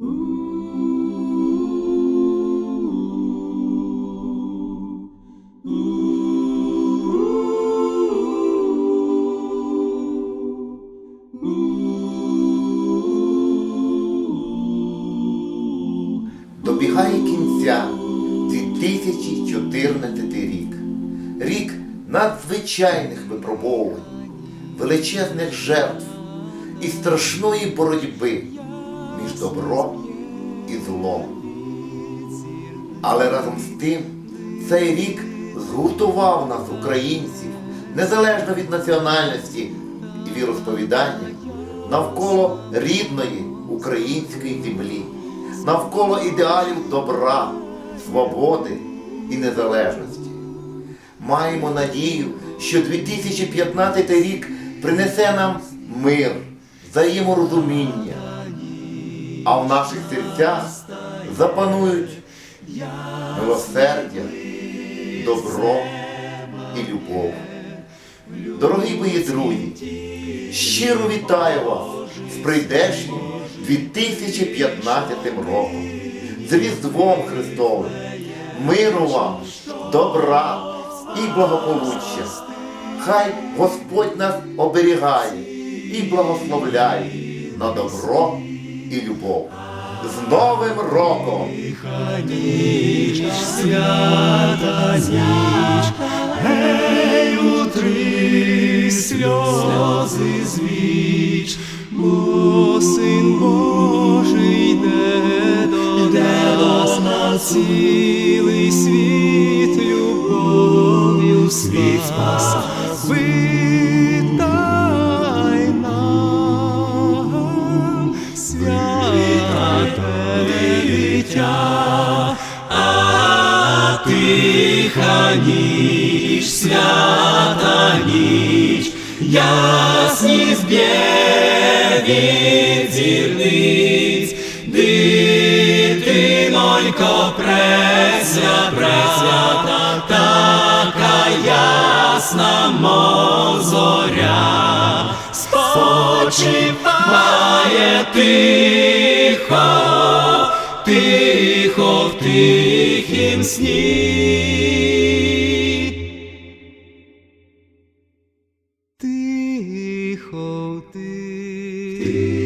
Добігає кінця 2014 рік. Рік надзвичайних випробовувань, величезних жертв і страшної боротьби між добром і злом. Але разом з тим цей рік згуртував нас, українців, незалежно від національності і віросповідання, навколо рідної української землі, навколо ідеалів добра, свободи і незалежності. Маємо надію, що 2015 рік принесе нам мир, взаєморозуміння, а в наших серцях запанують милосердя, добро і любов. Дорогі мої друзі, щиро вітаю вас з прийдешнім 2015 роком, з Різдвом Христовим, миру вам, добра і благополуччя. Хай Господь нас оберігає і благословляє на добро і любов. З Новим роком! ніч, свята ніч, гей, утри сльози звіч, бо син Божий йде до нас на цілий світ любов'ю світ спас. А тиха ніч, свята ніч, ясні збє від зірниць, дитинонько пресвя, пресвята, така ясна, мов зоря, спочиває тихо, тихо тихім сні. Тихо тихім